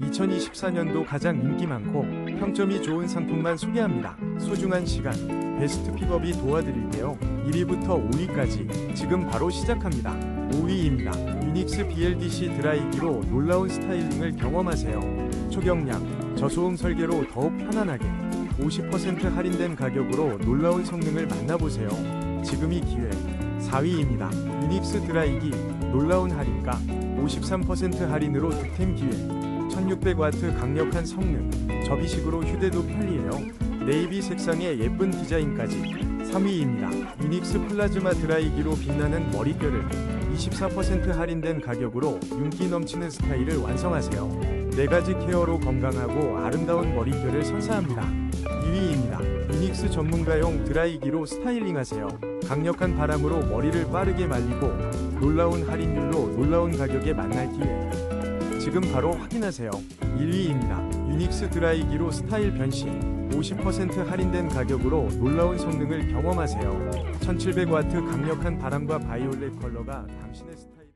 2024년도 가장 인기 많고 평점이 좋은 상품만 소개합니다. 소중한 시간, 베스트 픽업이 도와드릴게요. 1위부터 5위까지 지금 바로 시작합니다. 5위입니다. 유닉스 BLDC 드라이기로 놀라운 스타일링을 경험하세요. 초경량, 저소음 설계로 더욱 편안하게 50% 할인된 가격으로 놀라운 성능을 만나보세요. 지금이 기회. 4위입니다. 유닉스 드라이기 놀라운 할인가 53% 할인으로 득템 기회. 1600와트 강력한 성능, 접이식으로 휴대도 편리해요. 네이비 색상의 예쁜 디자인까지 3위입니다. 유닉스 플라즈마 드라이기로 빛나는 머릿결을 24% 할인된 가격으로 윤기 넘치는 스타일을 완성하세요. 네 가지 케어로 건강하고 아름다운 머릿결을 선사합니다. 2위입니다. 유닉스 전문가용 드라이기로 스타일링하세요. 강력한 바람으로 머리를 빠르게 말리고 놀라운 할인율로 놀라운 가격에 만날 기회. 지금 바로 확인하세요. 1위입니다. 유닉스 드라이기로 스타일 변신. 50% 할인된 가격으로 놀라운 성능을 경험하세요. 1700와트 강력한 바람과 바이올렛 컬러가 당신의 스타일